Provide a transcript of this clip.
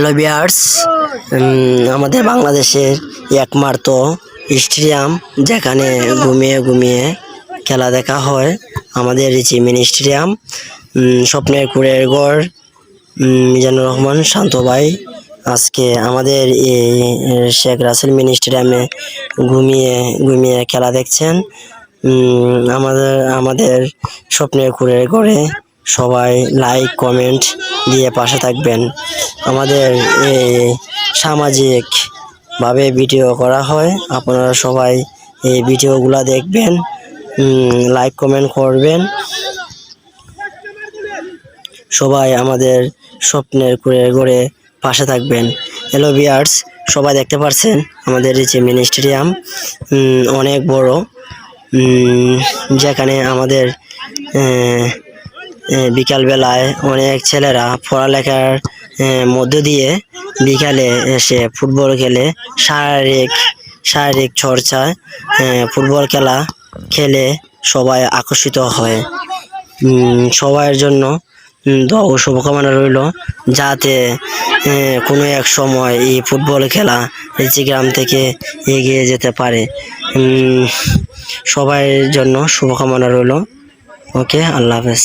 Hello বিয়ার্স আমাদের বাংলাদেশের একমাত্র স্টেডিয়াম যেখানে ঘুমিয়ে ঘুমিয়ে খেলা দেখা হয়, আমাদের রিচি মিনি স্টেডিয়াম। স্বপ্নের কুড়ের গড়। মিজানুর রহমান, শান্ত ভাই, আজকে আমাদের এই শেখ রাসেল মিনি স্টেডিয়ামে ঘুমিয়ে ঘুমিয়ে খেলা দেখছেন। আমাদের আমাদের স্বপ্নের কুড়ের গড়ে সবাই লাইক কমেন্ট দিয়ে পাশে থাকবেন। আমাদের এই সামাজিক ভাবে ভিডিও করা হয়। আপনারা সবাই এই ভিডিওগুলা দেখবেন লাইক কমেন্ট করবেন। সবাই আমাদের স্বপ্নের করে গড়ে পাশে থাকবেন। হ্যালো বিয়ার্স সবাই দেখতে পারছেন আমাদের যে মিনি স্টেডিয়াম অনেক বড়। যেখানে আমাদের বিকালবেলায় অনেক ছেলেরা পড়ালেখার মধ্য দিয়ে বিকালে এসে ফুটবল খেলে, শারীরিক শারীরিক চর্চায় ফুটবল খেলা খেলে সবাই আকর্ষিত হয়। সবার জন্য দোয়া শুভকামনা রইল যাতে কোনো এক সময় এই ফুটবল খেলা গ্রাম থেকে এগিয়ে যেতে পারে। সবার জন্য শুভকামনা রইল। ওকে, আল্লাহ হাফেজ।